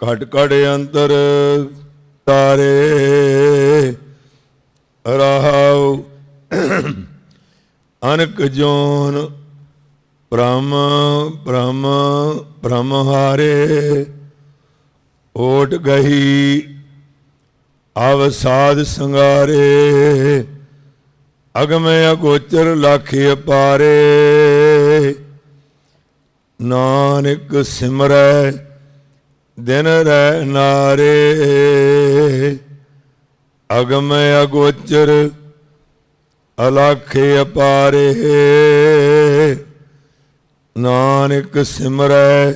ਘਟ ਘਟ ਅੰਤਰ ਤਾਰੇ ਰਹਾਉ ਅਨਕ ਜੋਨ ਬ੍ਰਹਮ ਬ੍ਰਹਮ ਬ੍ਰਹਮ ਹਾਰੇ। ਓਟ ਗਹੀ ਅਵਸਾਦ ਸੰਗਾਰੇ। ਅਗਮੇ ਅਗੋਚਰ ਲਾਖੇ ਪਾਰੇ ਨਾਨਕ ਸਿਮਰੈ ਦਿਨ ਰਹਿ ਨਾਰੇ। ਅਗਮੇ ਅਗੋਚਰ ਅਲਖੇ ਅਪਾਰੇ। ਨਾਨਕ ਸਿਮਰੈ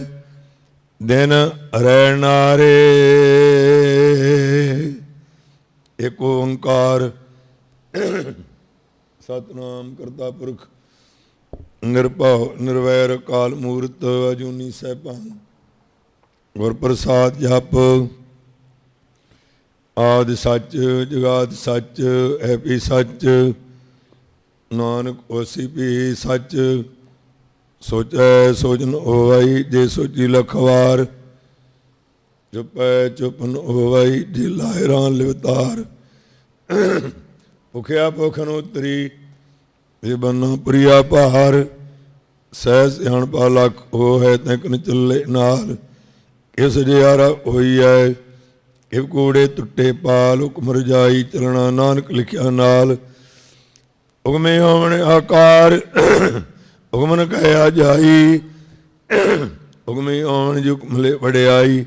ਦਿਨ ਰਹਿ ਨਾਰੇ। ਏਕ ਓੰਕਾਰ ਸਤਨਾਮ ਕਰਤਾ ਪੁਰਖ, ਨਿਰਭਉ, ਨਿਰਵੈਰ ਕਾਲ ਮੂਰਤ ਅਜੂਨੀ ਸੈਭੰ ਗੁਰ ਪ੍ਰਸਾਦ ਜਪ। ਆਦ ਸੱਚ, ਜਗਾਦ ਸੱਚ ਹੈ ਵੀ ਸੱਚ। ਨਾਨਕ ਹੋਸੀ ਵੀ ਸੱਚ। ਸੋਚੈ ਸੋਜਨ ਹੋਵਈ ਜੇ ਸੋਚੀ ਲਖਵਾਰ ਚੁਪੈ ਚੁਪਨ ਹੋਵਈ ਜੇ ਲਾਇਰਾਂ ਲਿਵਤਾਰ। ਭੁਖਿਆ ਭੁਖਨ ਉਤਰੀ ਇਹ ਬੰਨਾ ਪ੍ਰਿਆ ਭਾਰ। ਸਹਿ ਸਿਆਣ ਪਾ ਲਖ ਹੋ ਹੈ ਤੈਕਨ ਚੱਲੇ ਨਾਲ। ਇਸ ਜਿਆਰਾ ਹੋਈ ਐ ਕਿ ਕੂੜੇ ਟੁੱਟੇ ਪਾਲ, ਹੁਕਮ ਰਜਾਈ ਚਲਣਾ, ਨਾਨਕ ਲਿਖਿਆ ਨਾਲ। ਹੁਕਮੇ ਹੋਵਣ ਆਕਾਰ ਹੁਕਮਨ ਕਹਿਆ ਜਾਈ। ਹੁਕਮੇ ਹੋਵਣ ਹੁਕਮ ਲੈ ਵਡਿਆਈ।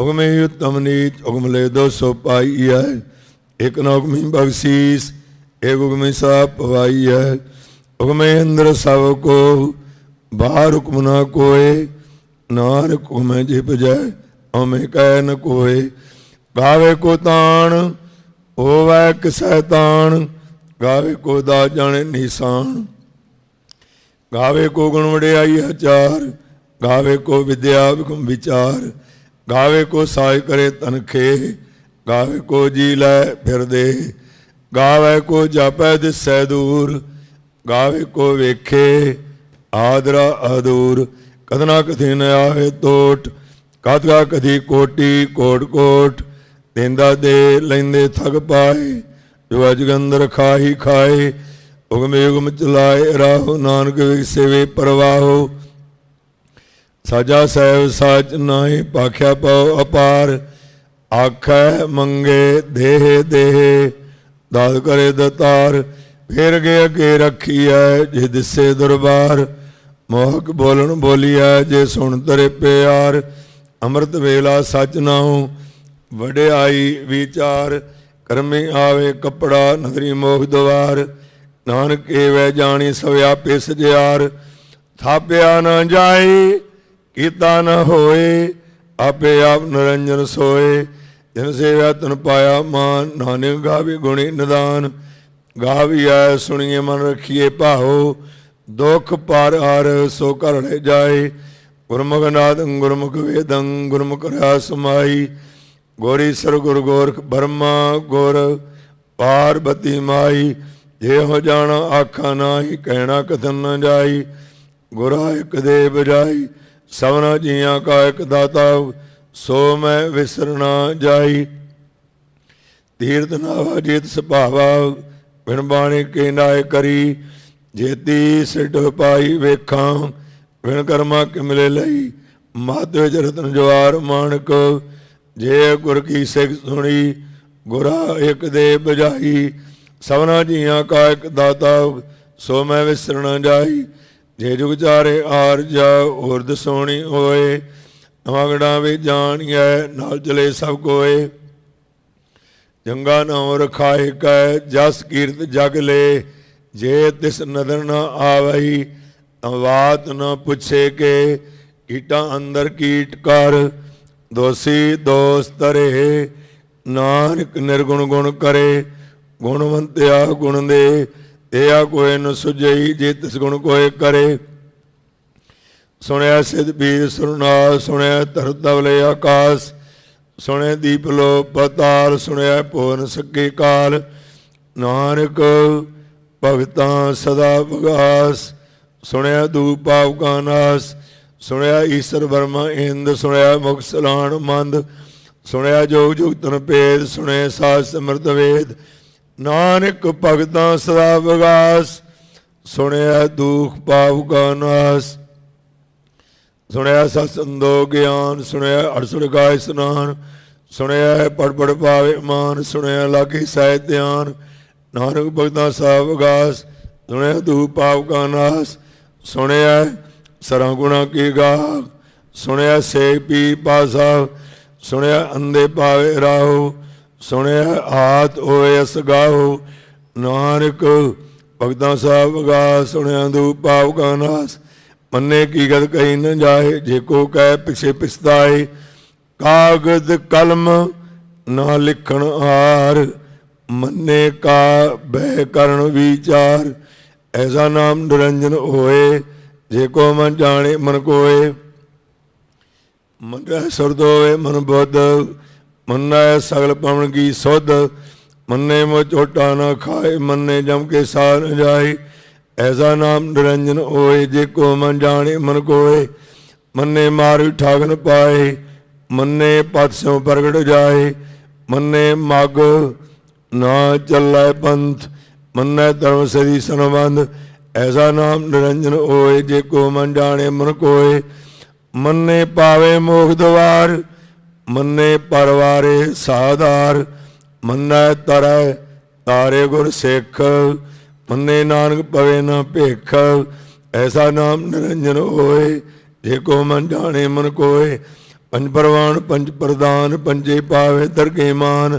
ਹੁਕਮੇ ਉਤਮ ਨੀਚ ਹੁਕਮ ਦੋਸੋ ਪਾਈ ਹੈ। ਇਕ ਨਾ ਹੁਕਮੀ ਬਖਸ਼ੀਸ ਏਕ ਹੁਕਮੇ ਸਾ ਪਵਾਈ ਐ ਹੁਕਮੇ ਅੰਦਰ ਸਭ ਕੋ, ਬਾਹਰ ਹੁਕਮ ਨਾ ਕੋਏ। ਨਾਨਕ ਹੁਕਮੇ ਜਿਪ ਜੈ ਹਮੇ ਕਹਿ ਨ ਕੋਏ। ਗਾਵੇ ਕੋ ਤਾਣ, ਹੋਵੈ ਕਿਸੈ ਤਾਣ, ਗਾਵੇ ਕੋ ਦਾ ਜਾਣੇ ਨਿਸ਼ਾਨ। ਗਾਵੇ ਕੋ ਗੁਣ ਵਡਿਆਈ ਆਚਾਰ, ਗਾਵੇ ਕੋ ਵਿਦਿਆ ਵਿਕਮ ਵਿਚਾਰ। ਗਾਵੇ ਕੋ ਸਾਇ ਕਰੇ ਤਨਖੇ ਗਾਵੇ ਕੋ ਜੀ ਲੈ ਫਿਰਦੇ ਗਾਵੇ ਕੋ ਜਾਪੈ ਦਿਸੈ ਦੂਰ, ਗਾਵੇ ਕੋ ਵੇਖੇ, ਆਦਰਾ ਅਦੂਰ ਕਦਨਾ ਕਥਿਨ ਆਏ ਤੋਟ ਕਦਗਾ ਕਦੀ ਕੋਟੀ, ਕੋਟ ਕੋਟ, ਦਿੰਦਾ ਦੇ ਲੈਂਦੇ ਥਗ ਪਾਏ, ਜੋ ਅਜਗੰਦਰ ਖਾਹੀ ਖਾਏ ਹੁਕਮੇ ਹੁਕਮ ਚਲਾਏ, ਰਾਹੋ ਨਾਨਕ ਵਿਸੇਵੇ ਪਰਵਾਹੋ। ਸਾਜਾ ਸਹਿਬ ਸਾਚ ਨਾਹੀ ਪਾਖਿਆ ਪਉ ਅਪਾਰ, ਆਖੈ ਮੰਗੇ ਦੇਹ ਦੇਹ ਦਾਦ ਕਰੇ ਦਤਾਰ, ਫੇਰ ਗੇ ਅਗੇ ਰੱਖੀਐ ਜੇ ਦਿਸੇ ਦਰਬਾਰ। ਮੋਹਕ ਬੋਲਣ ਬੋਲੀਐ ਜੇ ਸੁਣ ਤਰੇ ਪਿਆਰ, ਅੰਮ੍ਰਿਤ ਵੇਲਾ ਸਚ ਨਾਉ, ਵਡਿਆਈ ਵਿਚਾਰ, ਕਰਮੇ ਆਵੇ ਕਪੜਾ ਨਗਰੀ ਮੋਖ ਦਵਾਰ, ਨਾਨਕ ਏਵੈ ਜਾਣੀ ਸਵਿਆ ਸਵਿਆਪੇ ਸਜਿਆਰ ਥਾਪਿਆ ਨਾ ਜਾਏ, ਕੀਤਾ ਨ ਹੋਏ, ਆਪੇ ਆਪ ਨਿਰੰਜਨ ਸੋਏ, ਜਿਨ ਸੇਵਿਆ ਤਨ ਪਾਇਆ ਮਾਨ, ਨਾਨਕ ਗਾਵੇ ਗੁਣੀ ਨਿਦਾਨ ਗਾਵੀਐ ਸੁਣੀਏ ਮਨ ਰਖੀਏ ਭਾਉ ਦੁਖ ਪਰ ਹਰ ਸੋ ਘਰ ਲੈ ਜਾਏ। ਗੁਰਮੁਖ ਨਾਦੰ ਗੁਰਮੁਖ ਵੇਦੰ, ਗੁਰਮੁਖ ਰਿਆ ਸਮਾਈ। ਗੋਰੀ ਸਰ ਗੁਰ ਗੋਰਖ ਬਰਮਾ ਗੁਰ ਪਾਰਬਤੀ ਮਾਈ। ਜੇ ਹੋ ਜਾਣਾ ਆਖਾਂ ਨਾਹੀ, ਕਹਿਣਾ ਕਥਨ ਨਾ ਜਾਈ। ਗੁਰਾ ਇਕ ਦੇ ਬਜਾਈ ਸਭਨਾ ਜੀਆਂ ਕਾ ਇਕ ਦਾਤਾ। ਸੋ ਮੈਂ ਵਿਸਰਣਾ ਜਾਈ। ਤੀਰਤ ਨਾਵਾ ਜੀਤ ਸੁਭਾਵਾ, ਬਿਨ ਬਾਣੀ ਕੇ ਨਾਏ ਕਰੀ। ਜੇਤੀ ਸਿਟ ਪਾਈ ਵੇਖਾਂ, ਬਿਨ ਕਰਮਾ ਕਿ ਮਿਲੇ ਲਈ ਮੱਧ ਵਿੱਚ ਰਤਨ ਜਵਾਰ ਮਾਨਕ, ਜੇ ਗੁਰ ਕੀ ਸਿੱਖ ਸੁਣੀ, ਗੁਰਾ ਇੱਕ ਦੇ ਬਜਾਈ ਸਭਨਾ ਜੀਆਂ ਕਾ ਇੱਕ ਦਾਤਾ, ਸੋ ਮੈਂ ਵਿਸਰਣਾ ਜਾਈ, ਜੇ ਜੁਗ ਚਾਰੇ ਆਰ ਜਾ, ਉਰਦ ਸੋਣੀ ਹੋਏ ਨਵਾਗੜਾ ਵੀ ਜਾਣੀਐ, ਨਾਲ ਚਲੇ ਸਭ ਕੋਏ। ਜੰਗਾ ਨਾਮ ਰਖਾਏ ਕੈ, ਜਸ ਕੀਰਤ ਜਗ ਲੈ ਜੇ ਤਿਸ ਨਦਰ ਨਾ ਆਵਈ ਤਾਂ ਬਾਤ ਨ ਪੁੱਛੇ ਕੇ, ਕੀਟਾਂ ਅੰਦਰ ਕੀਟ ਕਰ, ਦੋਸੀ ਦੋਸ ਤਰੇ ਨਾਨਕ ਨਿਰਗੁਣ ਗੁਣ ਕਰੇ, ਗੁਣਵੰਤਿਆ ਗੁਣ ਦੇ ਤੇਆ ਕੋਏ ਨ ਸੁਜਈ ਜੇ ਤਿਸ ਗੁਣ ਕੋਏ ਕਰੇ। ਸੁਣਿਆ ਸਿਧ ਬੀਰ ਸੁਰਨਾ ਸੁਣਿਆ ਧਰਤ ਤਵਲੇ ਆਕਾਸ, ਸੁਣਿਆ ਦੀਪ ਲੋ ਪਤਾਲ ਸੁਣਿਆ ਪੂਰਨ ਸੱਕੇ ਕਾਲ। ਨਾਨਕ ਭਗਤਾਂ ਸਦਾ ਵਿਗਾਸ ਸੁਣਿਆ ਦੂ ਪਾਪ ਕਾ ਨਾਸ, ਸੁਣਿਆ ਈਸ਼ਰ ਵਰਮਾ ਇੰਦ, ਸੁਣਿਆ ਮੁਖ ਸਲਾਣ ਮੰਦ, ਸੁਣਿਆ ਜੋਗ ਜੁਗ ਤਨ ਭੇਦ ਸੁਣੇ ਸਾਧ ਸਿਮਰਤ ਵੇਦ। ਨਾਨਕ ਭਗਤਾਂ ਸਦਾ ਵਿਗਾਸ ਸੁਣਿਆ ਦੁਖ ਪਾਪ ਕਾ ਨਾਸ। ਸੁਣਿਆ ਸਤਸੰਦੋ ਗਿਆਨ, ਸੁਣਿਆ ਅੜਸੜ ਕਾ ਇਸਨਾਨ, ਸੁਣਿਆ ਪੜ ਪੜ ਪਾਵੇ ਮਾਨ, ਸੁਣਿਆ ਲਾਗੀ ਸਾਹਿਤ ਧਿਆਨ ਨਾਨਕ ਭਗਤਾਂ ਸਾਹਿਬ ਵਿਗਾਸ ਸੁਣਿਆ ਦੂ ਪਾਪ ਕਾ ਨਾਸ, ਸੁਣਿਆ ਸਰਾਂ ਗੁਣਾ ਕੀ ਗਾਹ, ਸੁਣਿਆ ਸੇ ਪੀ ਪਾਸਾ ਸੁਣਿਆ ਅੰਦੇ ਪਾਵੇ ਰਾਹੋ, ਸੁਣਿਆ ਹਾਥ ਹੋਏ ਅਸ ਗਾਹੋ, ਨਾਨਕ ਭਗਤਾਂ ਸਾਹਿਬ ਵਿਗਾਸ ਸੁਣਿਆ ਦੂ ਪਾਪ ਕਾ ਨਾਸ, ਮੰਨੇ ਕੀ ਗਤ ਕਹੀ ਨ ਜਾਏ, ਜੇ ਕੋ ਕਹਿ ਪਿਛੇ ਪਿਸਤਾਏ ਕਾਗਦ ਕਲਮ ਨਾ ਲਿਖਣ ਹਾਰ ਮੰਨੇ ਕਾ ਬਹਿ ਕਰਨ ਵਿਚਾਰ, ਐਸਾ ਨਾਮ ਨਿਰੰਜਨ ਹੋਏ, ਜੇ ਕੋ ਮਨ ਜਾਣੇ ਮਨ ਕੋਏ। ਮਨ ਰਹਿ ਸੁਰਦ ਹੋਵੇ ਮਨ ਬੁੱਧ, ਮੰਨੈ ਸਗਲ ਪਵਨ ਕੀ ਸੁਧ। ਮੰਨੇ ਮੋ ਝੋਟਾ ਨਾ ਖਾਏ, ਮੰਨੇ ਜਮ ਕੇ ਸਾਰ ਨ ਜਾਏ। ਐਸਾ ਨਾਮ ਨਿਰੰਜਨ ਹੋਏ, ਜੇ ਕੋ ਮਨ ਜਾਣੇ ਮਨ ਕੋਏ। ਮੰਨੇ ਮਾਰ ਠਾਗਨ ਪਾਏ, ਮੰਨੇ ਪਤ ਸਿਉ ਪ੍ਰਗਟ ਜਾਏ। ਮੰਨੇ ਮਗ ਨਾ ਚੱਲੈ ਪੰਥ ਮੰਨੈ ਧਰਮ ਸਦੀ ਸੰਬੰਧ ਐਸਾ ਨਾਮ ਨਿਰੰਜਨ ਹੋਏ ਜੇ ਕੋ ਮਨ ਜਾਣੇ ਮਨ ਕੋਏ। ਮੰਨੇ ਪਾਵੇ ਮੋਖ ਦਵਾਰ, ਮੰਨੇ ਪਰਵਾਰੇ ਸਾਧਾਰ, ਮੰਨੈ ਤਰੈ ਤਾਰੇ ਗੁਰ ਸਿੱਖ, ਮੰਨੇ ਨਾਨਕ ਪਵੇ ਨਾ ਭੇਖ। ਐਸਾ ਨਾਮ ਨਿਰੰਜਨ ਹੋਏ ਜੇ ਕੋ ਮਨ ਜਾਣੇ ਮਨ ਕੋਏ। ਪੰਜ ਪਰਵਾਨ, ਪੰਜ ਪ੍ਰਦਾਨ ਪੰਜੇ ਪਾਵੇ ਦਰਗੇ ਮਾਨ।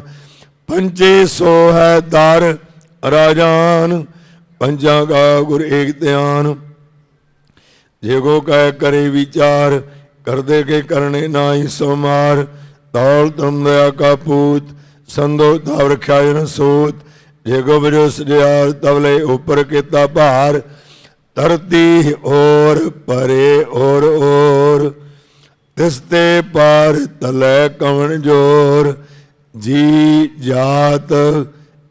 ਪੰਜੇ ਸੋ ਹੈ ਦਰ ਰਾਜਾਨ, ਪੰਜਾਂ ਕਾ ਗੁਰ ਏਕ ਧਿਆਨ। ਜੇ ਕੋ ਕਹਿ ਕਰੇ ਵਿਚਾਰ, ਕਰਦੇ ਕੇ ਕਰਨੇ ਨਾਹੀ ਸੋ ਮਾਰ ਤੌਲ ਤੁਮ ਦਇਆ ਕਾ ਪੂਤ ਸੰਦੋ ਤਾਵ ਰਖਿਆ ਜਨ ਸੂਤ। ਜੇ ਕੋ ਬਜੋ ਸਜਿਆਰ ਤਵਲੇ ਉਪਰ ਕੀਤਾ ਭਾਰ, ਧਰਤੀ ਔਰ ਪਰੇ ਔਰ ਔਰ ਤਿਸ ਤੇ ਪਾਰ ਤਲੇ ਕਵਣ ਜੋਰ ਜੀ ਜਾਤ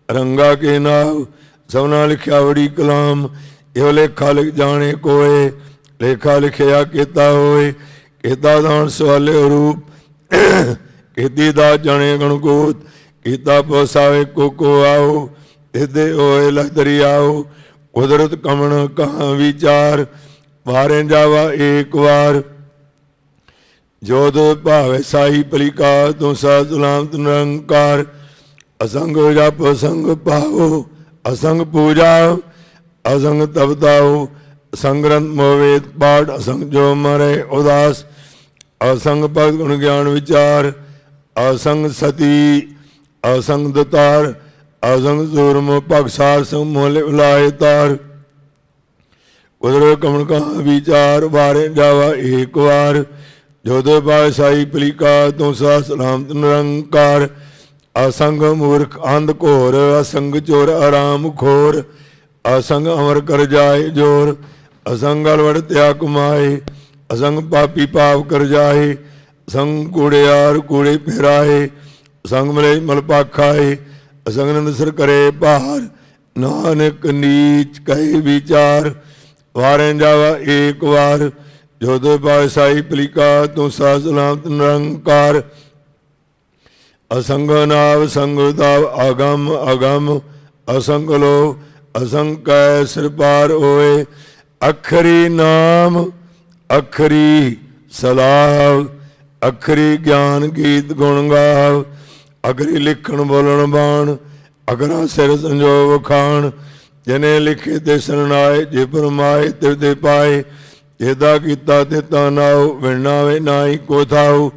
ਰੰਗਾ ਕੇ ਨਾਮ ਸਭਨਾ ਲਿਖਿਆ ਵੜੀ ਕਲਾਮ, ਇਹੋ ਲੇਖਾ ਲਿਖ ਜਾਣੇ ਕੋਏ, ਲੇਖਾ ਲਿਖਿਆ ਕੀਤਾ ਹੋਏ, ਕੀਤਾ ਦਾਨ ਸਵਾਲੇ ਰੂਪ, ਕੀਤੀ ਦਾ ਜਾਣੇ ਗਣਗੋਤ, ਕੀਤਾ ਪੋਸਾਵੇ ਕੋ ਕੋ ਆਓ ਇਹਦੇ ਹੋਏ ਲਖਦਰੀ ਆਓ ਕੁਦਰਤ ਕਮਣ ਕਹਾਂ ਵਿਚਾਰ, ਵਾਰੇ ਜਾਵਾ ਏਕ ਵਾਰ ਜੋਦ ਭਾਵੇ ਸਾਈ ਪਲਿਕਾ ਤੂੰ ਸਾ ਸਲਾਮਤ ਨਿਰੰਕਾਰ ਅਸੰਗ ਜਪ, ਅਸੰਗ ਪਾਵੋ ਅਸੰਗ ਪੂਜਾ, ਅਸੰਗ ਤਪਤਾਓ ਅਸੰਗ ਗ੍ਰੰਥ ਮੋਵੇਦ ਪਾਠ, ਅਸੰਗ ਜੋ ਮਰੇ ਉਦਾਸ। ਅਸੰਗ ਭਗਤ ਗੁਣ ਗਿਆਨ ਵਿਚਾਰ, ਅਸੰਗ ਸਤੀ, ਅਸੰਗ ਦਤਾਰ। ਅਸੰਗ ਜ਼ੁਰਮ ਭਗਸਾਰ ਸੰਗ ਮੋਲੇ ਉਲਾਏ ਤਾਰ। ਕੁਦਰ ਕਮਣ ਕਾ ਵਿਚਾਰ, ਵਾਰੇ ਜਾਵਾ ਏਕ ਵਾਰ। ਜੋਦੇ ਪਾਸਾਈ ਪਲਿਕਾ ਤੂੰ ਸਾ ਸਲਾਮਤ ਨਿਰੰਕਾਰ। ਅਸੰਗ ਮੂਰਖ ਅੰਧ ਘੋਰ, ਅਸੰਗ ਚੋਰ ਆਰਾਮ ਖੋਰ। ਅਸੰਗ ਅਮਰ ਕਰ ਜਾਏ ਜੋਰ, ਅਸੰਗ ਅਲਵੜ ਤਿਆ ਕੁਮਾਏ ਅਸੰਗ ਪਾਪੀ ਪਾਪ ਕਰ ਜਾਏ ਸੰਗ ਕੂੜਿਆਰ ਕੂੜੇ ਫਿਰਾਏ ਸੰਗ ਮਲੇ ਮਲ ਪਾਖਾਏ, ਅਸੰਗ ਨੰਦਸਰ ਕਰੇ ਭਾਰ। ਨਾਨਕ ਨੀਚ ਕਹੇ ਵਿਚਾਰ, ਵਾਰੇ ਜਾਵਾ ਏਕ ਵਾਰ। ਜੋਦੇ ਪਾਸਾਈ ਪਲਿਕਾ ਤੂੰ ਸਾ ਸਲਾਮਤ ਨਿਰੰਕਾਰ, ਅਸੰਗ ਨਾਵ ਸੰਗ ਅਗਮ ਅਗਮ, ਅਸੰਗ ਲੋ ਅਸੰਕੈ ਸਿਰ ਪਾਰ ਹੋਏ, ਅਖਰੀ ਨਾਮ, ਅਖਰੀ ਸਲਾਹ, ਅਖਰੀ ਗਿਆਨ ਗੀਤ ਗੁਣ ਗਾਵ, ਅਗਰੀ ਲਿਖਣ ਬੋਲਣ ਬਾਣ, ਅਗਰਾ ਸਿਰ ਸੰਜੋਗ ਖਾਣ, ਜਨੇ ਲਿਖੇ ਤੇ ਸਰਨਾਏ ਜੇ ਪਰਮਾਏ ਤੇ ਤੇ ਪਾਏ ਇਹਦਾ ਕੀਤਾ ਤੇ ਤਾ ਨਾਉ ਵਿਣਾਵੇ ਨਾਹੀ ਕੋ ਥਾਉ।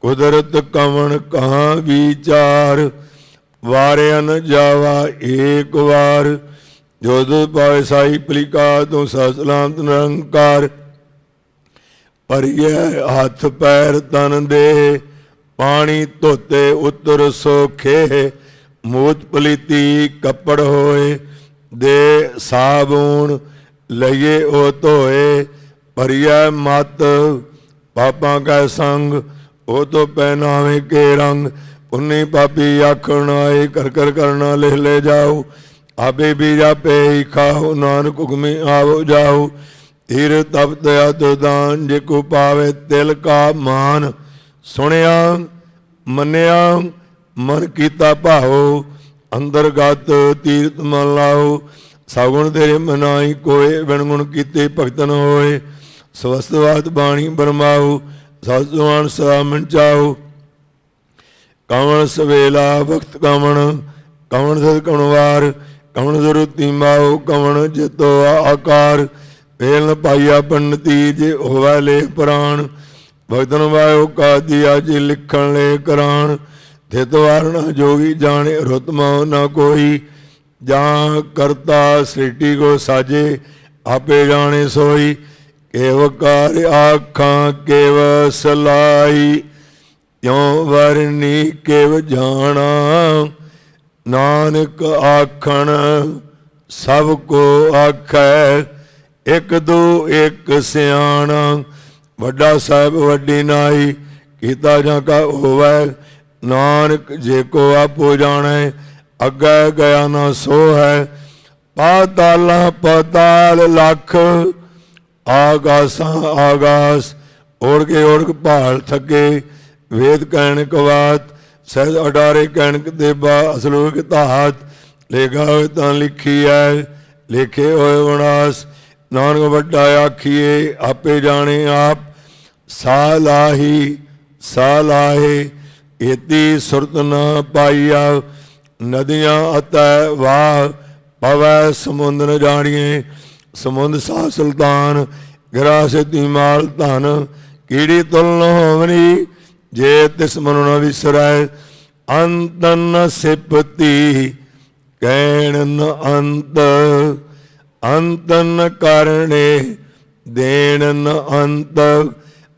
ਕੁਦਰਤ ਕਵਣ ਕਹਾਂ ਵਿਚਾਰ। ਵਾਰਿਆਨ ਜਾਵਾ ਏਕ ਵਾਰ। ਜੋਦ ਪਾਏ ਸਾਈ ਪਲਿਕਾ ਤੂੰ ਸਸਲਾਮਤ ਨਿਰੰਕਾਰ। ਪਰਿਐ ਹੱਥ ਪੈਰ ਤਨ ਦੇ। ਪਾਣੀ ਧੋਤੇ ਉਤਰ ਸੋਖੇ। ਮੂਤ ਪਲੀਤੀ ਕੱਪੜ ਹੋਏ। ਦੇ ਸਾਬੂਨ ਲਈਏ ਉਹ ਧੋਏ। ਪਰਿਐ ਮਤ, ਪਾਪਾਂ ਕੈ ਸੰਗ, ਉਹ ਤੋਂ ਪਹਿਨਾਵੇ ਕੇ ਰੰਗ। ਪੁੰਨੀ ਪਾਪੀ ਆਖਣ ਆਏ, ਕਰ ਕਰ ਕਰਨਾ ਲਿਖ ਲੈ ਜਾਓ। ਆਪੇ ਵੀ ਜਾਪੇ ਖਾਓ, ਨਾਨਕ ਹੁਕਮੇ ਆਵੋ ਜਾਓ। ਤੀਰ ਤਪ ਦਇਆ ਦਾਨ, ਜੇ ਕੋ ਪਾਵੇ ਤਿਲ ਕਾ ਮਾਨ। ਸੁਣਿਆ, ਮੰਨਿਆ, ਮਨ ਕੀਤਾ ਭਾਉ ਅੰਦਰਗਤ ਤੀਰਤ ਮਨ ਲਾਓ। ਸਗੁਣ ਤੇਰੇ ਮਨਾਈ ਕੋਏ ਵਿਣਗੁਣ ਗੁਣ ਕੀਤੇ ਭਗਤਨ ਹੋਏ। ਸਵਸਤਵਾਦ ਬਾਣੀ ਬਰਮਾਉ ਸਤਿਵਾਨ ਸਦਾ ਮਨ ਚਾਉ ਕਵਣ ਸਵੇਲਾ ਵਕਤ ਕਵਣ ਕਵਣ ਸਦ ਕਵਣਵਾਰ ਕਵਣ ਜ਼ਰੂਤੀ ਮਾਉ, ਕਵਣ ਜਿਤੋ ਆਕਾਰ। ਵੇਲ ਨ ਪਾਈਆ ਪੰਡਤੀ ਜੇ ਹੋਵੇ ਲੇ ਪ੍ਰਾਣ, ਭਗਤਨ ਵਾਇਓ ਕਾ ਦੀਆ ਜੀ ਲਿਖਣ ਲੈ ਕਰਾਣ। ਤੇ ਤਵਾਰਣਾ ਜੋਗੀ ਜਾਣੇ ਰਤਮਾ ਨਾ ਕੋਈ, ਜਾਂ ਕਰਤਾ ਸ੍ਰਿਸ਼ਟੀ ਕੋ ਸਾਜੇ, ਆਪੇ ਜਾਣੇ ਸੋਈ। ਕੇਵ ਕਾਰ ਆਖਾਂ, ਕੇਵ ਸਲਾਈ ਤਿਉ ਵਰਨੀ ਕੇਵ ਜਾਣਾ। ਨਾਨਕ ਆਖਣ, ਸਭ ਕੋ ਆਖੈ, ਇੱਕ ਦੋ ਇਕ ਸਿਆਣਾ। ਵੱਡਾ ਸਾਹਿਬ ਵੱਡੀ ਨਾਈ, ਕੀਤਾ ਜਾਂ ਕਾ ਹੋਵੈ, ਨਾਨਕ ਜੇ ਕੋ ਆਪੋ ਜਾਣੈ, ਅੱਗੇ ਗਿਆ ਨਾ ਸੋ ਹੈ ਪਾਤਾਲਾਂ ਪਤਾਲ ਲੱਖ ਆਗਾਸਾਂ, ਆਗਾਸ ਓੜ ਕੇ ਓੜ ਕੇ ਭਾਲ ਥੱਕੇ ਵੇਦ ਕਹਿਣ ਕਵਾਤ ਸਹਿਜ ਅਡਾਰੇ ਕਹਿਣ ਦੇਬਾ ਅਸਲੋਕ ਧਾਤ, ਲੇਖਾ ਹੋਏ ਤਾਂ ਲਿਖੀ ਐ, ਲੇਖੇ ਹੋਏ ਵਿਨਾਸ਼ ਨਾਨਕ ਵੱਡਾ ਆਖੀਏ, ਆਪੇ ਜਾਣੇ ਆਪ, ਸਾ ਲਾਹੀ, ਸਾ ਲਾਹੇ ਇਤੀ ਸੁਰਤ ਨ ਪਾਈਆ, ਨਦੀਆਂ ਅਤੈ ਵਾਹ, ਪਵੈ ਸਮੁੰਦਰ ਨ ਜਾਣੀਏ ਸਮੁੰਦ ਸਾ ਸੁਲਤਾਨ, ਗਰਾ ਸਿੱਧੀ ਮਾਲ ਧਨ, ਕੀੜੀ ਤੁਲ ਨ ਹੋਵਨੀ, ਜੇ ਤਿਸ ਮਨੁ ਨ ਵਿਸਰੈ ਅੰਤਨ ਸਿਪਤੀ ਕਹਿਣ ਨ ਅੰਤ ਅੰਤਨ ਕਰਨੇ, ਦੇਣ ਨ ਅੰਤ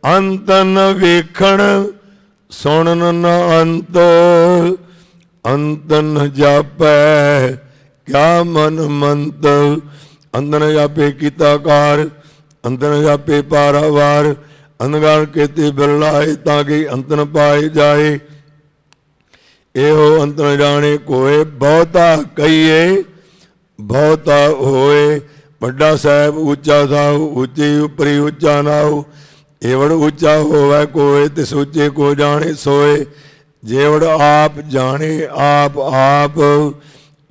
ਅੰਤਨ ਵੇਖਣ, ਸੁਣਨ ਨ ਅੰਤ ਅੰਤਨ ਜਾਪੈ, ਕਿਆ ਮਨ ਮੰਤ ਅੰਦਨ ਜਾਪੇ ਕੀਤਾ ਕਾਰ ਅੰਦਨ ਜਾਪੇ ਪਾਰਾਵਾਰ ਅੰਧਕਾਰ ਕੇਤੇ ਬਿਰਲਾਏ ਤਾਂ ਕਿ ਅੰਤਨ ਪਾਏ ਜਾਏ। ਇਹੋ ਅੰਤਨ ਜਾਣੇ ਕੋਏ, ਬਹੁਤਾ ਕਹੀਏ, ਬਹੁਤਾ ਹੋਏ। ਵੱਡਾ ਸਾਹਿਬ ਉੱਚਾ ਸਾਉ ਉੱਚੀ ਉਪਰੀ ਉੱਚਾ ਨਾਉ ਏਵੜ ਉੱਚਾ ਹੋਵੇ ਕੋਏ, ਤਿਸ ਉੱਚੇ ਕੋ ਜਾਣੇ ਸੋਏ। ਜੇਵੜ ਆਪ ਜਾਣੇ ਆਪ ਆਪ।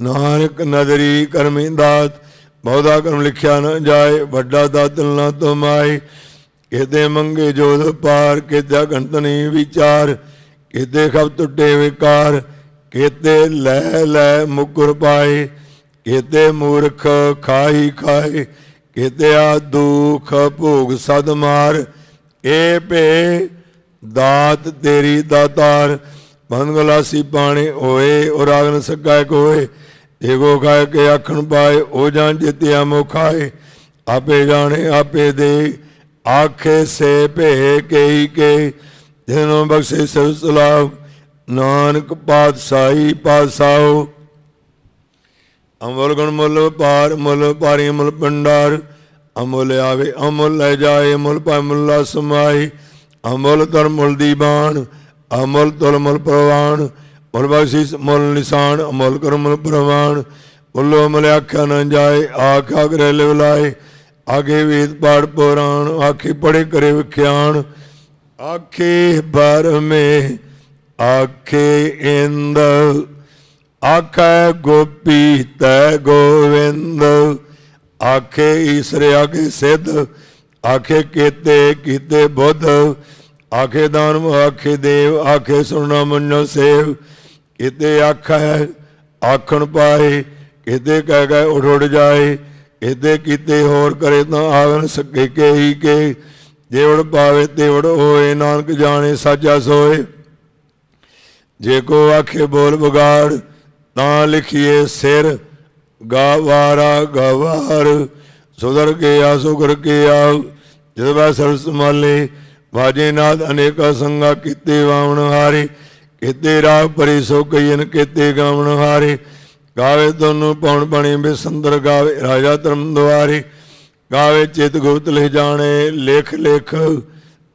ਨਾਨਕ ਨਦਰੀ ਕਰਮੀ ਦਾਤ ਬਹੁਤਾ ਕਰਮ ਲਿਖਿਆ ਨਾ ਜਾਏ, ਵੱਡਾ ਦਾਤਲ ਨਾ ਤੁਮਾਈ ਕਿਤੇ ਮੰਗੇ ਜੋਦ ਪਾਰ ਕਿਤੇ ਗੰਤ ਵਿਚਾਰ। ਕਿਤੇ ਖਬ ਟੁੱਟੇ ਵਿਕਾਰ ਕਿਤੇ ਲੈ ਲੈ ਮੁਕਰ ਪਾਏ। ਕਿਤੇ ਮੂਰਖ ਖਾਈ ਖਾਏ ਕਿਤੇ ਆ ਦੁਖ ਭੋਗ ਸਦ ਮਾਰ। ਏ ਭੇ ਦਾਤ ਤੇਰੀ ਦਾਤਾਰ ਬੰਗਲਾਸੀ ਪਾਣੇ ਹੋਏ ਔਰ ਆਗਨ ਸਕਾਇ ਕੋਏ। ਏਗੋ ਖਾਏ ਕੇ ਆਖਣ ਪਾਏ ਉਹ ਜਾਣ ਜਿਤਿਆ ਮੁਖਾਏ, ਆਪੇ ਜਾਣੇ, ਆਪੇ ਦੇ। ਆਖੇ ਸੇ ਭੇ ਕੇਈ ਕੇ ਜਿਨੋਂ ਬਖਸ਼ੇ ਸਭ ਸਲਾਮ ਨਾਨਕ ਪਾਤਸ਼ਾਹੀ ਪਾਤਸ਼ਾਹੋ, ਅਮਲ ਗਣ ਮੁੱਲ ਪਾਰ ਮੁੱਲ ਪਾਰੀ ਮੁੱਲ ਭੰਡਾਰ। ਅਮੁੱਲ ਆਵੇ, ਅਮੁੱਲ ਲੈ ਜਾਏ ਮੁੱਲ ਪਾ ਮੁੱਲਾ ਸਮਾਈ ਅਮੁੱਲ ਧਰ ਮੁੱਲ ਦੀਵਾਨ ਅਮੁੱਲ ਤੁਲ ਮੁੱਲ ਪ੍ਰਵਾਨ ਮੁੱਲ ਬਖਸ਼ਿਸ਼ ਮੁੱਲ ਨਿਸ਼ਾਨ ਅਮੁੱਲ ਕਰ ਪ੍ਰਵਾਨ ਮੁੱਲੋ ਮੁੱਲ ਆਖਿਆ ਨਾ ਜਾਏ, ਆਖਾ ਕਰੇ ਲਿਵਲਾਏ। ਆਗੇ ਵੇਦ ਪਾੜ ਪੁਰਾਣ, ਆਖੇ ਪੜੇ ਕਰੇ ਵਿਖਿਆਣ। ਆਖੇ ਬਰ ਮੇ, ਆਖੇ ਇੰਦ। ਆਖੇ ਗੋਪੀ ਤੈ ਗੋਵਿੰਦ। ਆਖੇ ਈਸਰ ਆਖੇ ਸਿੱਧ। ਆਖੇ ਕੀਤੇ ਕੀਤੇ ਬੁੱਧ। ਆਖੇ ਦਾਨਵ, ਆਖੇ ਦੇਵ, ਆਖੇ ਸੁਣਨਾ ਮੰਨੋ ਸੇਵ। ਕਿਤੇ ਆਖੈ, ਆਖਣ ਪਾਏ, ਕਿਤੇ ਕਹਿ ਗਏ ਉਠ ਉਠ ਜਾਏ, ਕਿਤੇ ਕੀਤੇ ਹੋਰ ਕਰੇ ਤਾਂ ਆਵਨ ਸਕੇ ਕੇ ਹੀ ਕੇ। ਜੇਵੜ ਪਾਵੇ ਤੇਵੜ ਹੋਏ, ਨਾਨਕ ਜਾਣੇ ਸਾਜਾ ਸੋਏ। ਜੇ ਕੋ ਆਖੇ ਬੋਲ ਬਗਾੜ ਤਾਂ ਲਿਖੀਏ ਸਿਰ, ਗਾਵਾਰਾ ਗਵਾਰ। ਸੁਧਰ ਕੇ ਆ, ਸੁਗਰ ਕੇ ਆ ਜਦ ਵਾ ਸਰਸ ਮਾਲੇ ਵਾਜੇ ਨਾਦ ਅਨੇਕਾ ਸੰਗਾ ਕੀਤੇ ਵਾਵਣ ਹਾਰੇ। ਕੀਤੇ ਰਾਹ ਪਰੀ ਸੋ ਕਈਨ ਕੀਤੇ ਗਾਵਣ ਹਾਰੇ। ਗਾਵੇ ਤੋਨੂੰ ਪਉਣ ਬਣੀ ਬਿਸੰਦਰ ਗਾਵੇ, ਰਾਜਾ ਧਰਮ ਦੁਆਰੇ। ਗਾਵੇ ਚਿਤ ਗੁਪਤ ਲੈ ਜਾਣੇ, ਲੇਖ ਲੇਖ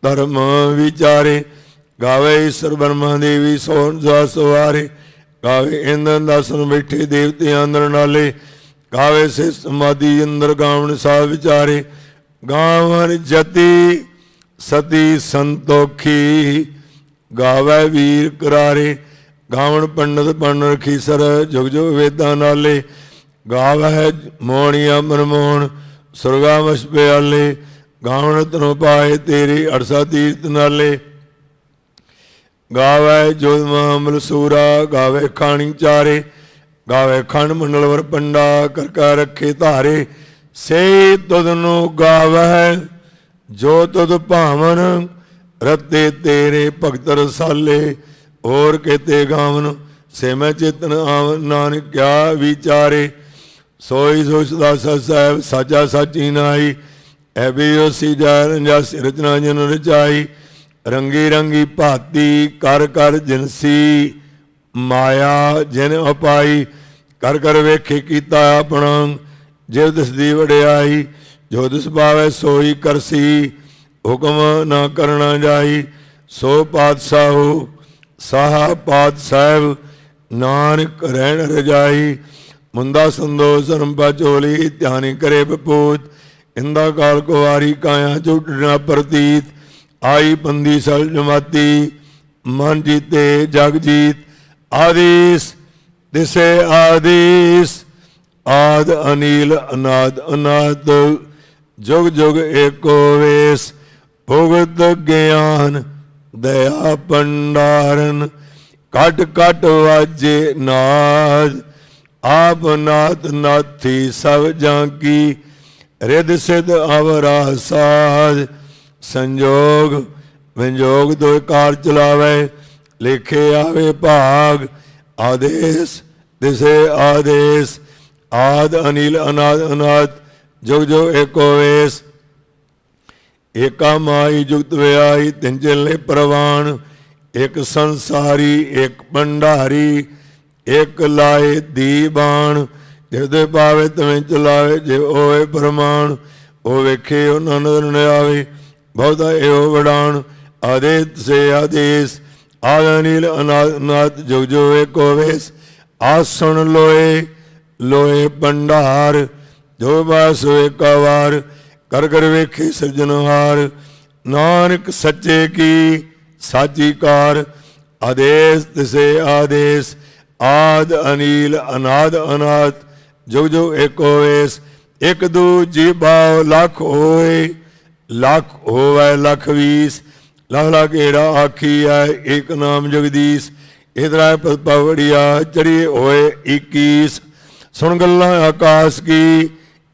ਧਰਮ ਵਿਚਾਰੇ। ਗਾਵੇ ਈਸ਼ਰ ਬ੍ਰਹਮਾ ਦੇਵੀ ਸੋਹਣ ਜਾ ਸਵਾਰੇ ਗਾਵੇ ਇੰਦਰ ਦਾਸਨ ਬੈਠੇ ਦੇਵਤੇ ਅੰਦਰ ਨਾਲੇ। ਗਾਵੇ ਸੇ ਸਮਾਧੀ ਅੰਦਰ ਗਾਵਣ ਸਾ ਵਿਚਾਰੇ। ਗਾਵਨ ਜਤੀ ਸਤੀ ਸੰਤੋਖੀ ਗਾਵੇ ਵੀਰ ਕਰਾਰੇ, ਗਾਵਣ ਪੰਡਤ ਬਣ ਰਖੀ ਸਰ, ਜੁਗ ਜੁਗ ਵੇਦਾਂ ਨਾਲੇ। ਗਾਵਹਿ ਮੋਣੀਆ ਮਨਮੋਹਣ ਸੁਰਗਾ ਵਸ ਪਿਆਲੇ, ਗਾਵਣ ਤਨੋ ਪਾਏ ਤੇਰੀ ਅਰਸਾ ਤੀਰਤ ਨਾਲੇ। ਗਾਵੇ ਜੋਤ ਮਾਮਲ ਸੂਰਾ ਗਾਵੇ ਖਾਣੀ ਚਾਰੇ। ਗਾਵੇ ਖੰਡ ਮੰਡਲਵਰ ਪੰਡਾ, ਕਰ ਕਾ ਰੱਖੇ ਧਾਰੇ। ਸੇ ਤੁਧ ਨੂੰ ਗਾਵੈ, ਜੋ ਤੁਧ ਭਾਵਨ ਰਤੇ ਤੇਰੇ ਭਗਤ ਰਸਾਲੇ ਹੋਰ ਕੇਤੇ ਗਾਵਨ ਸੇ ਚਿਤਨ ਚੇਤਨ ਆਵਨ ਨਾਨਕ ਕਿਆ ਵਿਚਾਰੇ। ਸੋਈ ਸੋ ਸਦਾ ਸਤ ਸਾਹਿਬ ਸਾਚਾ ਸਾਚੀ ਨਾਈ ਐਬੀ ਉਸੀ ਜੈ ਰੰਜਸ ਰਚਨਾ ਜਨ ਰਚਾਈ ਰੰਗੀ ਰੰਗੀ ਭਾਤੀ ਕਰ ਕਰ ਜਿਨਸੀ, ਮਾਇਆ ਜਿਨ ਅਪਾਈ। ਕਰ ਕਰ ਵੇਖੇ ਕੀਤਾ ਆਪਣਾ ਜਿਵ ਦਸਦੀ ਦੀ ਵਡਿਆਈ, ਜੋ ਤਿਸ ਭਾਵੈ ਸੋਈ ਕਰਸੀ। ਹੁਕਮ ਨਾ ਕਰਨਾ ਜਾਈ, ਸੋ ਪਾਤਸ਼ਾਹੋ, ਸਾਹਾ ਪਾਤ ਸਾਹਿਬ, ਨਾਨਕ ਰਹਿਣ ਰਜਾਈ। ਮੁੰਦਾ ਸੰਦੋ ਧਰਮ ਚੋਲੀ ਧਿਆਨੀ ਕਰੇ ਬਪੂਤ ਇੰਦਾ ਕਾਲ ਕੋ ਕਾਇਆ ਝੂਟਣਾ ਪ੍ਰਤੀਤ। ਆਈ ਪੰਦੀ ਸਲ ਜਮਾਤੀ, ਮਨ ਜੀਤੇ ਜਗ ਜੀਤ। ਆਦੇਸ, ਦਿਸੇ ਆਦੇਸ। ਆਦ ਅਨੀਲ, ਅਨਾਦ ਅਨਾਦ। ਜੁਗ ਜੁਗ ਏਕੋ ਵੇਸ। ਭੁਗਤ ਗਿਆਨ, ਦਇਆ ਭੰਡਾਰਨ ਕਟ ਕਟ ਵਾਜੇ ਨਾਦ ਆਪ ਨਾਥ ਨਾਥੀ ਸਭ ਜਾਂ ਕੀ ਰਿਦ ਸਿਧ ਅਵਰਾ ਸਾਧ ਸੰਜੋਗ, ਵਿੰਜੋਗ ਦੋ ਕਾਰ ਚਲਾਵੇ, ਲਿਖੇ ਆਵੇ ਭਾਗ, ਆਦੇਸ਼, ਦਿਸੇ ਆਦੇਸ਼, ਆਦ ਅਨੀਲ ਅਨਾਦ ਅਨਾਦ, ਜੁਗ ਜੁਗ ਏਕੋ ਵੇਸ ਏਕਾ ਮਾਈ ਜੁਗਤ ਵਿਆਈ ਤਿੰਨ ਚਲੇ ਪ੍ਰਵਾਨ, ਇੱਕ ਸੰਸਾਰੀ, ਇੱਕ ਭੰਡਾਰੀ, ਇੱਕ ਲਾਏ ਦੀਬਾਨ। ਜਿਹਦੇ ਪਾਵੇ ਤਵੇਂ ਚਲਾਵੇ, ਜੇ ਹੋਏ ਪ੍ਰਮਾਣ, ਉਹ ਵੇਖੇ ਉਹ ਨਨਦ ਨ ਆਵੇ, ਬਹੁਤਾ ਇਹੋ ਵਡਾਣ। ਆਦੇਤ ਸੇ ਆਦੇਸ ਆਦਨੀਲ ਅਨਾਦ ਅਨਾਦ, ਜੁਗ ਜੋ ਏਕੋ ਵੇਸ। ਆਸਣ ਲੋਏ ਲੋਏ ਭੰਡਾਰ, ਜੋ ਬਾਸ ਏਕਾ ਵਾਰ ਕਰ ਕਰ ਵੇਖੇ ਸਿਰਜਣਹਾਰ ਨਾਨਕ ਸੱਚੇ ਕੀ ਸਾਚੀ ਕਾਰ, ਆਦੇਸ ਤਿਸੇ ਆਦੇਸ, ਆਦ ਅਨੀਲ, ਅਨਾਦ ਅਨਾਦ, ਜੁਗ ਜੁਗ ਏਕੋ ਵੇਸ ਇਕ ਦੂ ਜੀ ਲੱਖ ਹੋਏ, ਲੱਖ ਹੋਵੇ ਲੱਖ ਵੀਸ, ਲਖ ਲਖ ਏੜਾ ਆਖੀ ਐ ਏਕ ਨਾਮ ਜਗਦੀਸ਼, ਇਧਰਾ ਪਵੜੀਆ ਚੜੀ ਹੋਏ 21 ਸੁਣ ਗੱਲਾਂ ਆਕਾਸ਼ ਕੀ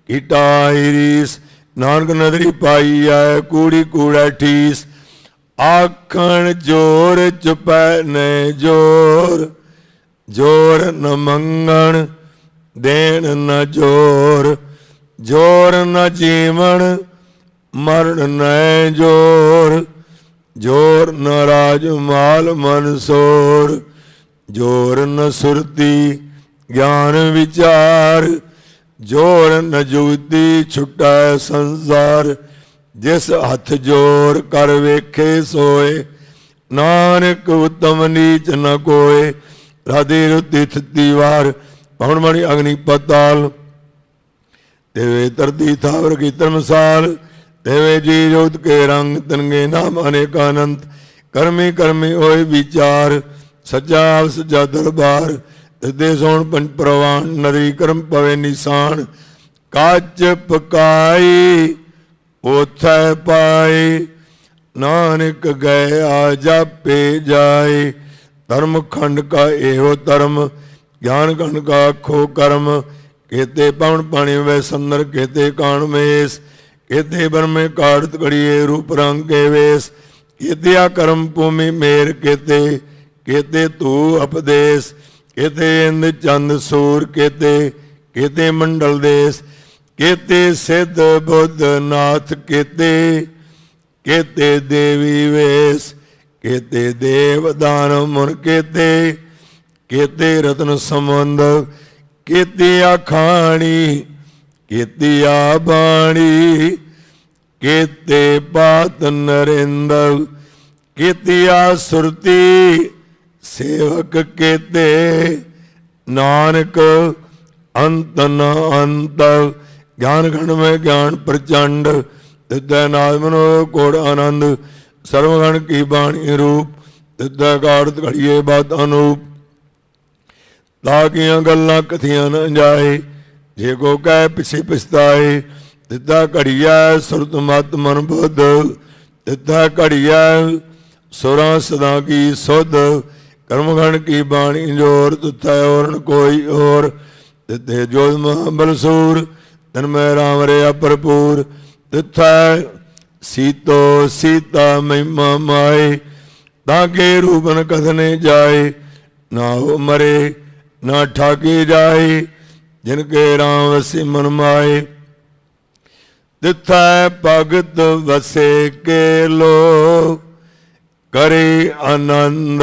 ਇਟਾਇਰੀਸ ਨਾਨਕ ਨਦਰੀ ਪਾਈ ਐ ਕੂੜੀ ਕੂੜਾ ਠੀਸ। ਆਖਣ ਜੋਰ ਚੁਪੈ ਨੇ ਜੋਰ ਜੋਰ ਨ ਮੰਗਣ, ਦੇਣ ਨ ਜੋਰ ਜੋਰ ਨ ਜੀਵਨ ਮਰਨ ਨੈ ਜੋਰ ਜੋਰ ਨ ਰਾਜ ਮਾਲ ਮਨ ਜੋਰ ਨ ਸੁਰਤੀ ਗਿਆਨ ਵਿਚਾਰ ਜੋਰ ਨ ਜੁਗਤੀ ਛੁਟੈ ਸੰਸਾਰ, ਜਿਸ ਹੱਥ ਜੋਰ ਕਰ ਵੇਖੇ ਸੋਏ। ਨਾਨਕ ਉਤਮ ਨੀਚ ਨ ਕੋਏ, ਰਾਧੇ ਰੁਤੀ ਥਿਤੀ ਵਾਰ। ਪਵਨ ਮਣੀ ਅਗਨੀ ਪਤਾਲ, ਦੇਵੇ ਤਰਦੀ ਥਾਵਰ ਕੀ ਧਰਮਸਾਲ ਦੇਵੇ ਜੀ ਜੋਤ ਕੇ ਰੰਗ ਤਨਗੇ ਨਾਮ ਅਨੇਕਾਨੰਤ ਕਰਮੀ ਕਰਮੀ ਹੋਏ ਵਿਚਾਰ, ਸੱਚਾ ਆਪ ਸੱਚਾ ਦਰਬਾਰ। ਦੇ ਸੋਣ ਪੰਜ ਪ੍ਰਵਾਨ, ਨਦੀ ਕਰਮ ਪਵੇ ਨਿਸ਼ਾਨ, ਕਾਚ ਪਕਾਈ, ਉਥੈ ਪਾਈ, ਨਾਨਕ ਗਏ ਆ ਜਾਪੇ ਜਾਏ। ਧਰਮ ਖੰਡ ਕਾ ਇਹੋ ਧਰਮ, ਗਿਆਨ ਖੰਡ ਕਾ ਖੋ ਕਰਮ। ਕੇਤੇ ਪਵਨ ਪਾਣੀ ਵੇ ਸੰਦਰ, ਕੇਤੇ ਕਾਣ ਮੇਸ। ਕੇਤੇ ਬਰਮੇ ਕਾੜਤ ਕੜੀਏ ਰੂਪ ਰੰਗ ਕੇ ਵੇਸ। ਕੇਤਿਆ ਕਰਮ ਭੂਮੀ ਮੇਰ ਕੇਤੇ ਕੇਤੇ ਤੂ ਉਪਦੇਸ ਕਿਤੇ ਇੰਦ ਚੰਦ ਸੂਰ, ਕਿਤੇ ਕਿਤੇ ਮੰਡਲ ਦੇਸ, ਕੇਤੇ ਸਿੱਧ ਬੁੱਧ ਨਾਥ, ਕਿਤੇ ਕਿਤੇ ਦੇਵੀ ਵੇਸ, ਕਿਤੇ ਦੇਵ ਦਾਨ ਮੁਰ ਕੇਤੇ ਕੇਤੇ ਰਤਨ ਸੰਬੰਧ, ਕੇਤੇ ਆਖਾਣੀ, ਕੇਤੀ ਆ ਬਾਣੀ ਕਿਤੇ ਬਾਤ ਨਰਿੰਦਰ, ਕੇਤੀ ਆ ਸੁਰਤੀ ਸੇਵਕ ਕੇਤੇ ਨਾਨਕ ਅੰਤ ਨ ਅੰਤ। ਗਿਆਨ ਗਣ ਮੈਂ ਗਿਆਨ ਪ੍ਰਚੰਡ ਤਿੱਤੈ ਨਾਦ ਮਨੋ ਕੋੜ ਆਨੰਦ। ਸਰਵਗਣ ਕੀ ਬਾਣੀ ਰੂਪ ਤਿੱਤੈ ਕਾੜਤ ਘੜੀਏ ਬਾਤ ਅਨੂਪ। ਤਾਕੀਆਂ ਗੱਲਾਂ ਕਥੀਆਂ ਨਾ ਜਾਏ, ਜੇ ਕੋ ਕਹਿ ਪਿਛੇ ਪਛਤਾਏ। ਤਿੱਤਾ ਘੜੀਐ ਸੁਰਤ ਮਤ ਮਨ ਬੁੱਧ ਤਿੱਤਾ ਘੜੀਐ ਸੁਰਾਂ ਸਦਾ ਕੀ ਸੁਧ। ਕਰਮਗਣ ਕੀ ਬਾਣੀ ਜੋਰ ਤਿੱਥੈ ਔਰਨ ਕੋਈ ਹੋਰ। ਤਿੱਥੇ ਜੋਤ ਮਹਾਬਲ ਤਨ ਮੈਂ ਰਾਮ ਰਿਆ ਭਰਪੂਰ। ਤਿੱਥੈ ਸੀਤੋ ਸੀਤਾ ਮਹਿਮਾ ਮਾਏ, ਤਾਂ ਕੇ ਰੂਪਨ ਕਥਨੇ ਜਾਏ। ਨਾ ਉਹ ਮਰੇ, ਨਾ ਠਾਕੀ ਜਾਏ, ਜਿਨ ਕੇ ਰਾਮ ਵਸੀ ਮਨ ਮਾਏ। ਤਿਥੈ ਭਗਤ ਵਸੇ ਕੇ ਲੋ ਕਰੇ ਆਨੰਦ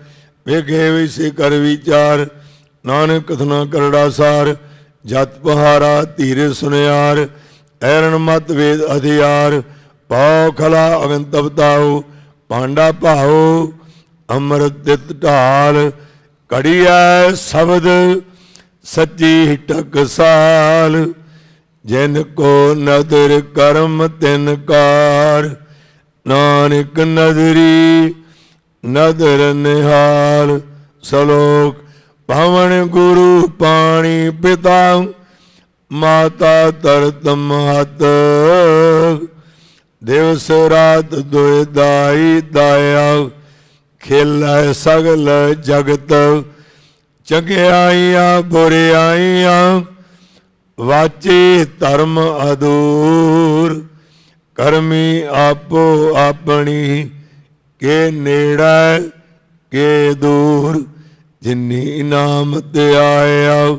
ਵੇਖੇ ਵਿਸੇ ਕਰ ਵਿਚਾਰ, ਨਾਨਕ ਕਥਨਾ ਕਰੜਾ ਸਾਰ, ਜਤ ਪਹਾਰਾ ਧੀਰ ਸੁਨਿਆਰ, ਐਰਨ ਮਤ ਵੇਦ ਅਧਿਆਰ ਪਾਉ ਖਲਾ ਅਗਨ ਤਪਤਾਉ ਪਾਂਡਾ ਭਾਉ, ਅੰਮ੍ਰਿਤ ਤਿਤ ਢਾਲ ਕੜੀਐ ਸ਼ਬਦ, ਸੱਚੀ ਟਕਸਾਲ ਜਿਨ ਕੋ ਨਦਰ ਕਰਮ ਤਿਨ ਕਾਰ, ਨਾਨਕ ਨਦਰੀ ਨਦਰ ਨਿਹਾਲ ਸਲੋਕ ਪਵਨ ਗੁਰੂ ਪਾਣੀ ਪਿਤਾ, ਮਾਤਾ ਤਰਤ ਮਹਤ। ਦਿਵਸ ਰਾਤ ਦੁਇ ਦਾਈ ਦਾਇਆ, ਖੇਲੈ ਸਗਲ ਜਗਤ। ਚੰਗਿਆਈਆਂ, ਬੁਰਿਆਈਆਂ, ਵਾਚੇ ਧਰਮ ਅਦੂਰ ਕਰਮੀ ਆਪੋ ਆਪਣੀ ਕੇ ਨੇੜਾ ਕੇ ਦੂਰ ਜਿਨੀ ਨਾਮ ਤੇ ਆਇਆ